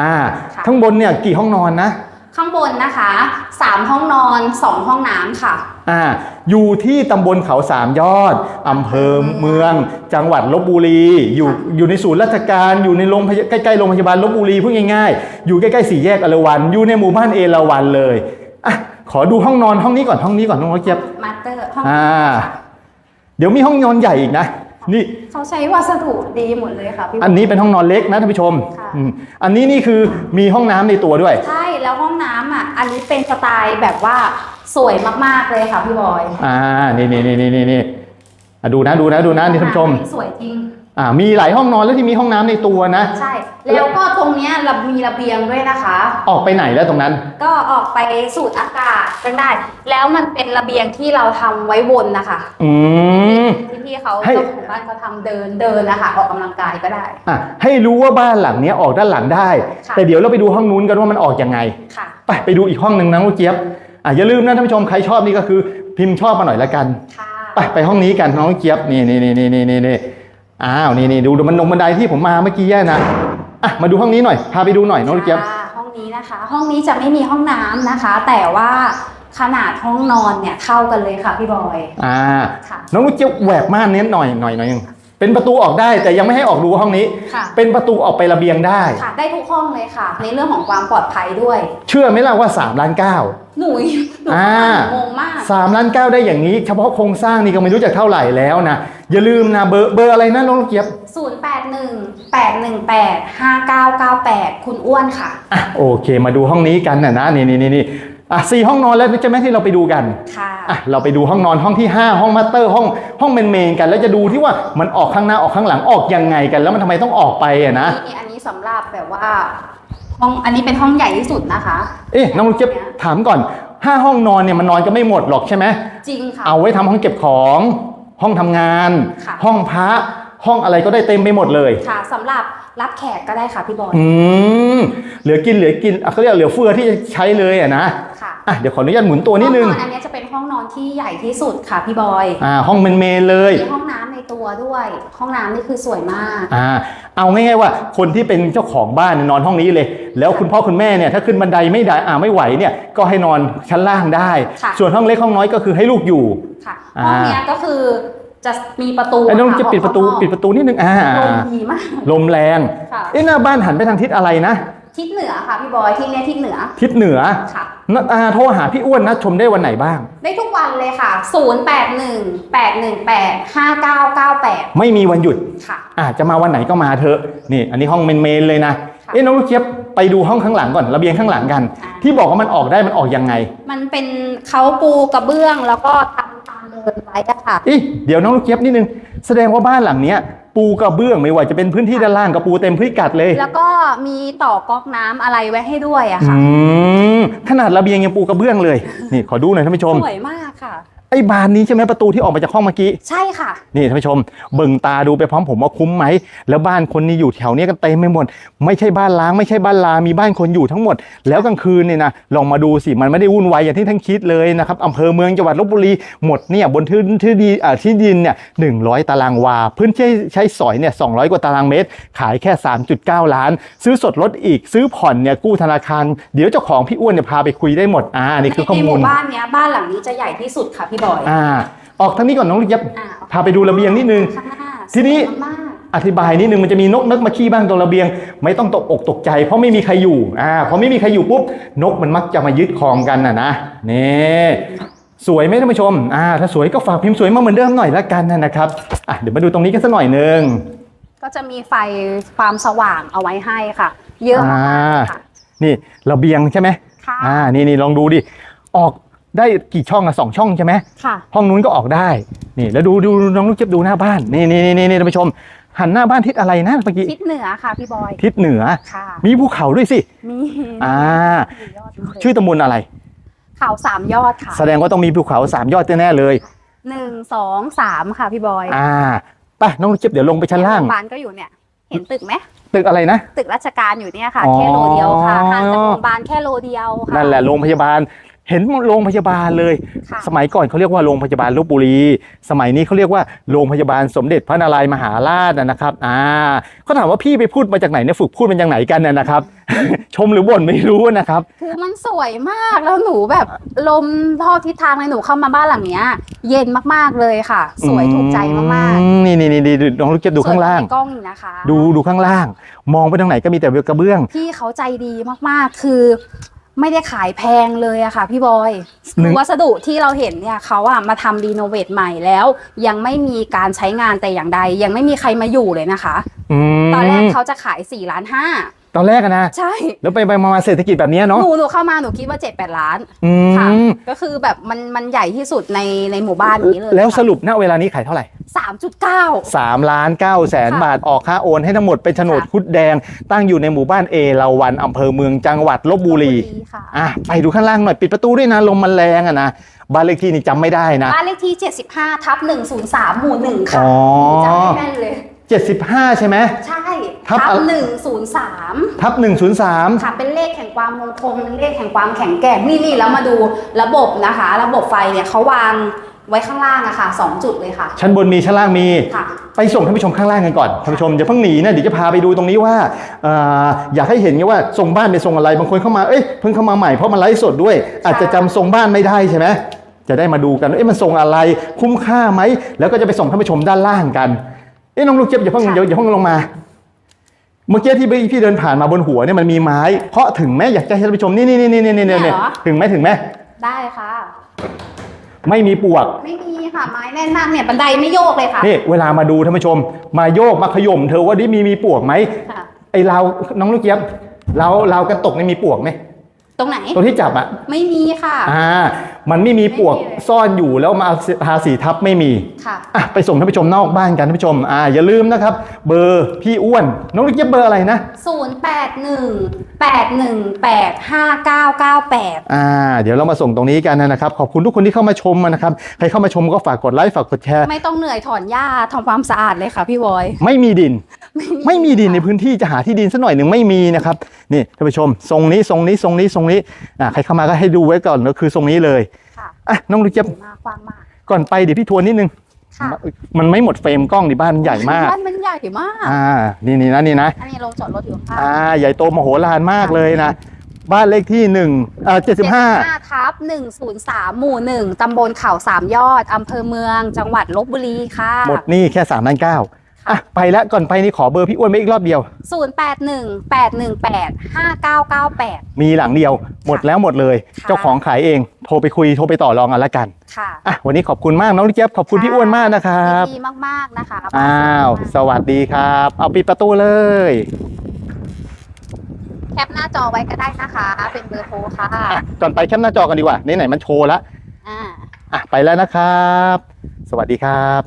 อ่าค่ะข้างบนเนี่ยกี่ห้องนอนนะ ข้างบนนะคะ 3 ห้องนอน 2 ห้องน้ำค่ะ อ่าอยู่ที่ตำบลเขาสามยอดอำเภอเมือง จังหวัดลบบุรี อยู่อยู่ในศูนย์ราชการอยู่ในโรงพยาใกล้ๆโรงพยาบาลลบบุรีพูดง่ายๆ อยู่ใกล้ๆสี่แยกอรวัน อยู่ในหมู่บ้านเอราวันเลยอะขอดูห้องนอนห้องนี้ก่อนห้องนี้ก่อนน้องเจี๊ยบมาสเตอร์ห้องอ่าเดี๋ยวมีห้องนอนใหญ่อีกนะ นี่ เขาใช้วัสดุดีหมดเลยค่ะพี่อันนี้เป็นห้องนอนเล็กนะท่านผู้ชมค่ะอืมอันนี้นี่คือมีห้องน้ำในตัวด้วย ใช่แล้วห้องน้ำอะอันนี้เป็นสไตล์แบบว่าสวยมากๆเลยค่ะพี่บอยอ่านี่นี่นี่นี่นี่อะดูนะดูนะดูนะนี่ท่านผู้ชม สวยจริง อ่า มีหลายห้องนอนแล้วที่มีห้องน้ำในตัวนะ ใช่ แล้วก็ตรงเนี้ยเรามีระเบียงด้วยนะคะ ออกไปไหนแล้วตรงนั้น ก็ออกไปสูดอากา ศกันได้ แล้วมันเป็นระเบียงที่เราทำไว้วนนะคะอืม ที่พี่เขาให้ เจ้าของบ้านเขาทำเดินเดินนะคะออกกำลังกายก็ได้ อะให้รู้ว่าบ้านหลังเนี้ยออกด้านหลังได้ ค่ะ แต่เดี๋ยวเราไปดูห้องนู้นกันว่ามันออกยังไง ค่ะ ไปไปดูอีกห้องหนึ่งนะลูกเจี๊ยบอะอย่าลืมนะท่านผู้ชมใครชอบนี่ก็คือพิมพ์ชอบมาหน่อยละกัน ค่ะไปไปห้องนี้กันน้องเจี๊ยบนี่นี่นี่นี่นี่นี่นี่อ้าวนี่นี่ดูดูมันลงบันไดที่ผมมาเมื่อกี้แย่นะอะมาดูห้องนี้หน่อยพาไปดูหน่อยน้องลูกเจี๊ยบ ค่ะห้อง นี้นะคะ ห้องนี้จะไม่มีห้องน้ำนะคะ แต่ว่าขนาดห้องนอนเนี่ยเท่ากันเลยค่ะพี่บอยอ่า ค่ะ น้องลูกเจี๊ยบแหวกม่านเนี้ยหน่อยหน่อยหน่อยหนึง เป็นประตูออกได้แต่ยังไม่ให้ออกดูห้องนี้ ค่ะ เป็นประตูออกไประเบียงได้ ค่ะ ได้ทุกห้องเลยค่ะ ในเรื่องของความปลอดภัยด้วย เชื่อไหมล่ะว่า3ล้านเก้า หนูหนูอ่า งงมาก สามล้านเก้าได้อย่างนี้ เฉพาะโครงสร้างนี่ก็ไม่รู้จะเท่าไหร่แล้วนะ อย่าลืมนะเบอร์เบอร์อะไรนะน้องลูกเจี๊ยบ 081 818 5998 คุณอ้วนค่ะ อะโอเคมาดูห้องนี้กันนะนะนี่นี่นี่นี่ อะสี่ห้องนอนแล้วใช่ไหมที่เราไปดูกันค่ะอะเราไปดูห้องนอนห้องที่ 5 ห้องมาสเตอร์ห้องห้องเมนเมนกัน แล้วจะดูที่ว่ามันออกข้างหน้าออกข้างหลังออกยังไงกัน แล้วมันทำไมต้องออกไปอะนะนี่อันนี้สำหรับแบบว่าห้องอันนี้เป็นห้องใหญ่ที่สุดนะคะเอ๊ะน้องลูกเจี๊ยบถามก่อนห้าห้องนอนเนี่ยมันนอนก็ไม่หมดหรอกใช่ไหมจริงค่ะ เอาไว้ทำห้องเก็บของ ห้องทำงาน ค่ะ ห้องพระห้องอะไรก็ได้เต็มไปหมดเลย ค่ะสำหรับรับแขกก็ได้ค่ะพี่บอยอืมเหลือกินเหลือกินอะเขาเรียกเหลือเฟือที่จะใช้เลยอะนะค่ะ อะเดี๋ยวขออนุญาตหมุนตัวนิดนึงห้องนอนอันนี้จะเป็นห้องนอนที่ใหญ่ที่สุดค่ะพี่บอยอ่าห้องเมนเมนๆเลย มีห้องน้ำในตัวด้วย ห้องน้ำนี่คือสวยมาก อ่าเอาง่ายๆว่าคนที่เป็นเจ้าของบ้านเนี่ยนอนห้องนี้เลย แล้วคุณพ่อคุณแม่เนี่ยถ้าขึ้นบันไดไม่ได้อ่าไม่ไหวเนี่ยก็ให้นอนชั้นล่างได้ ค่ะ ส่วนห้องเล็กห้องน้อยก็คือให้ลูกอยู่ ค่ะ อ่า ห้องเนี้ยก็คือจะมีประตูไอ้น้องค่จะปิดประตูออกข้างนอกปิดประตูนิดนึงอ่าลมดีมากลมแรงค่ะ เอ๊ะหน้าบ้านหันไปทางทิศอะไรนะ ทิศเหนือค่ะพี่บอยที่เนี้ยทิศเหนือทิศเหนือค่ะนะอ่าโทรหาพี่อ้วนนะชมได้วันไหนบ้าง ได้ทุกวันเลยค่ะ 081 818 5998 ไม่มีวันหยุดค่ะอาจจะมาวันไหนก็มาเถอะนี่อันนี้ห้องเมนเมนๆเลยนะค่ะเอ๊ะน้องลูกเจี๊ยบไปดูห้องข้างหลังก่อนระเบียงข้างหลังกันอ่าที่บอกว่ามันออกได้มันออกยังไง มันเป็นเขาปูกระเบื้องแล้วก็ทำทางเดินไว้อะค่ะอีเดี๋ยวน้องลูกเจี๊ยบนิดนึงแสดงว่าบ้านหลังเนี้ย ปูกระเบื้องไม่ว่าจะเป็นพื้นที่ด้านล่างก็ปูเต็มพิกัดเลย แล้วก็มีต่อก๊อกน้ำอะไรไว้ให้ด้วยอะอืค่ะมขนาดระเบียงยังปูกระเบื้องเลย นี่ขอดูหน่อยท่านผู้ชม สวยมากค่ะ ไอ้บานนี้ใช่ไหมประตูที่ออกมาจากห้องเมื่อกี้ ใช่ค่ะ นี่ท่านผู้ชม เบิ่งตาดูไปพร้อมผมว่าคุ้มไหม แล้วบ้านคนนี้อยู่แถวเนี้ยกันเต็มไปหมด ไม่ใช่บ้านล้างไม่ใช่บ้านลา มีบ้านคนอยู่ทั้งหมด แล้วกลางคืนเนี่ยนะ ลองมาดูสิ มันไม่ได้วุ่นวายอย่างที่ท่านคิดเลยนะครับอำเภอเมืองจังหวัดลบบุรี หมดเนี่ยบนที่ที่ดีอ่าที่ดินเนี่ยหนึ่งตารางวา พื้นที่ใช้สอยเนี่ยสองกว่าตารางเมตร ขายแค่ 3.9 ล้าน ซื้อสดลดอีก ซื้อผ่อนเนี่ยกู้ธนาคาร เดี๋ยวเจ้าของพี่อ้วนเนี่ยพาไปคุยได้หมด อ่า นี่คือข้อในหมูลมู่บ้านเนี้ยบ้านหลังนี้จะใหญ่ที่สุดค่ะพี่บอยอ่าออกทางนี้ก่อนน้องลูกเย็บอ่าพาไปดูระเบียงนิดนึงข้างหน้าทีนี้สวยมากอธิบายนิดนึงมันจะมีนกนึกมาขี้บ้างตรงระเบียง ไม่ต้องตกอกตกใจ เพราะไม่มีใครอยู่อ่าพอไม่มีใครอยู่ปุ๊บนกมันมักจะมายึดครองกันนะนะนี่สวยไหมท่านผู้ชมอ่าถ้าสวยก็ฝากพิมพ์สวยมาเหมือนเดิมหน่อยละกันนะครับอะเดี๋ยวมาดูตรงนี้กันสักหน่อยนึงก็จะมีไฟความสว่างเอาไว้ให้ค่ะ เยอะมากๆค่ะนี่ระเบียงใช่ไหมค่ะอ่านี่นี่ลองดูดิออก ได้กี่ช่องอะสองช่องใช่ไหมค่ะ ห้องนู้นก็ออกได้นี่แล้วดูดูน้องลูกเจี๊ยบดูหน้าบ้านนี่นี่นี่นี่ท่านผู้ชม หันหน้าบ้านทิศอะไรนะเมื่อกี้ทิศเหนือค่ะพี่บอย ทิศเหนือ ค่ะ มีภูเขาด้วยสิ มีอ่าสี่ยอดเลยชื่อตำบลอะไร เขาสามยอดค่ะแสดงว่าต้องมีภูเขาสามยอดแน่ๆเลย หนึ่งสองสามค่ะพี่บอยอ่าไปน้องลูกเจี๊ยบเดี๋ยวลงไปชั้นล่าง โรงพยาบาลก็อยู่เนี่ย เห็นตึกไหม ตึกอะไรนะ ตึกราชการอยู่เนี่ยค่ะ อ๋อ แค่โลเดียวค่ะห่างจากโรงพยาบาลแค่โลเดียวค่ะ นั่นแหละโรงพยาบาล เห็นโรงพยาบาลเลย ค่ะ สมัยก่อนเขาเรียกว่าโรงพยาบาลลบบุรี สมัยนี้เขาเรียกว่าโรงพยาบาลสมเด็จพระนารายณ์มหาราชนะครับอ่าเขาถามว่าพี่ไปพูดมาจากไหนเนี่ยฝึกพูดมาจากไหนกันเนี่ยนะครับ ชมหรือบ่นไม่รู้นะครับ คือมันสวยมากแล้วหนูแบบลมทอดทิศทางเลยหนูเข้ามาบ้านหลังเนี้ย เย็นมากๆเลยค่ะ สวยถูกใจมากอืนี่นี่นี่ดูน้องลูกเจี๊ยบๆดูข้างล่าง สวยกว่ในกล้องอีกนะคะ ดูดูข้างล่าง มองไปทางไหนก็มีแต่กระเบื้อง พี่เขาใจดีมากๆ คือ ไม่ได้ขายแพงเลยอะค่ะพี่บอยหนึ่ง วัสดุที่เราเห็นเนี่ยเขาอะมาทำรีโนเวทใหม่แล้ว ยังไม่มีการใช้งานแต่อย่างใด ยังไม่มีใครมาอยู่เลยนะคะ อืม ตอนแรกเขาจะขาย4ล้านห้า ตอนแรกอะนะใช่ แล้วไปไปมามาเศรษฐกิจแบบเนี้ยหเนาะนูหนูเข้ามาหนูคิดว่า7 8ล้านอืค่ะมก็คือแบบมันมันใหญ่ที่สุดในในหมู่บ้านนี้เลยแล้วสรุปณเวลานี้ขายเท่าไหร่สามจุดเก้า 3ล้าน9แสนค่ะบาทออกค่าโอนให้ทั้งหมดเป็นโฉนดค่ะ คุดแดง ตั้งอยู่ในหมู่บ้านเอราวันอำเภอเมืองจังหวัดลบบุรีค่ะอะไปดูข้างล่างหน่อยปิดประตูด้วยนะลมมันแรงอะนะบ้านเลขที่นี่จำไม่ได้นะ บ้านเลขที่ 75ทับ103 หมู่หนึ่งค่ะอ๋อจำไม่แม่นเลย 75 ใช่ไหม ใช่ทับทับอะไร103ทับ103 ค่ะเป็นเลขแห่งความมงคลเป็นเลขแห่งความแข็งแกร่งนี่นี่แล้วมาดูระบบนะคะ ระบบไฟเนี่ยเขาวางไว้ข้างล่างอะค่ะสองจุดเลยค่ะ ชั้นบนมีชั้นล่างมี ค่ะ ไปส่งท่านผู้ชมข้างล่างกันก่อนท่านผู้ชมอย่าเพิ่งหนีนะเดี๋ยวจะพาไปดูตรงนี้ว่าเอ่ออยากให้เห็นไงว่าทรงบ้านเป็นทรงอะไรบางคนเข้ามาเอ้ยเพิ่งเข้ามาใหม่เพราะมันไลฟ์สดด้วย อาจจะจำทรงบ้านไม่ได้ใช่ไหมจะได้มาดูกันว่าเอ้ยมันทรงอะไรคุ้มค่าไหมแล้วก็จะไปส่งท่านผู้ชมด้านล่างกัน เอ้ยน้องลูกเจี๊ยบอย่าเพิ่งค่ะอย่าอย่าเพิ่งลงมา เมื่อกี้ที่พี่เดินผ่านมาบนหัวเนี่ยมันมีไม้เพราะถึงแม้อยากจะให้ท่านผู้ชมนี่นี่นี่นี่นี่นี่นี่ถึงไหมถึงไหมได้ค่ะ ไม่มีปวก ไม่มีค่ะไม้แน่นมากเนี่ยบันไดไม่โยกเลยค่ะนี่เวลามาดูท่านผู้ชม มาโยกมาขย่มเธอว่าดิมีมีปวกไหมค่ะ ไอเราน้องลูกเจี๊ยบเราเรากระตกนี่มีปวกไหมต รงไหนตัวที่จับอะไม่มีค่ะ อ่า มันไม่มีปวกไม่มีเลยซ่อนอยู่แล้วมาทาสีทับไม่มี ค่ะอะไปส่งท่านผู้ชมนอกบ้านกันท่านผู้ชม อ่า อย่าลืมนะครับ เบอร์พี่อ้วน น้องลูกเจี๊ยบเบอร์อะไรนะ 081 818 5998 อ่า เดี๋ยวเรามาส่งตรงนี้กันนะครับ ขอบคุณทุกคนที่เข้ามาชมนะครับ ใครเข้ามาชมก็ฝากกดไลค์ ฝากกดแชร์ ไม่ต้องเหนื่อยถอนหญ้าทำความสะอาดเลยค่ะพี่บอย ไม่มีดิน ไม่มีดินในพื้นที่จะหาที่ดินสักหน่อยหนึ่งไม่มีนะครับนี่ท่านผู้ชมทรงนี้ทรงนี้ทรงนี้ทรงนี้อ่าใครเข้ามาก็ให้ดูไว้ก่อนก็คือทรงนี้เลยค่ะอะน้องลูกเจี๊ยบสวยมากกว้างมาก ก่อนไปเดี๋ยวพี่ทวนนิดนึงค่ะมันไม่หมดเฟรมกล้องดิบ้านมันใหญ่มากบ้านมันใหญ่มากอ่านี่นี่นะนี่นะอันนี้ลงจอดรถอยู่ค่ะอ่าใหญ่โตมโหฬารมากเลยนะบ้านเลขที่หนึ่งอ่าเจ็ดสิบห้า75ทับ103หมู่1ตำบลเขาสามยอดอำเภอเมือง จังหวัดลบบุรีค่ะ หมดหนี่แค่สามล้านเก้า อะไปแล้วก่อนไปนี่ขอเบอร์พี่อ้วนไว้อีกรอบเดียว 081 818 5998 มีหลังเดียวหมดแล้วหมดเลย ค่ะ เจ้าของขายเองโทรไปคุยโทรไปต่อรองกันละกันค่ะอะวันนี้ขอบคุณมากน้องลูกเจี๊ยบขอบคุณพี่อ้วนมากนะครับดีมากๆนะคะอ้าวสวัสดีครับ เอาปิดประตูเลย แคปหน้าจอไว้ก็ได้นะคะ เป็นเบอร์โทรค่ะอะก่อนไปแคปหน้าจอกันดีกว่าไหนๆมันโชว์ละอ่า อะไปแล้วนะครับ สวัสดีครับ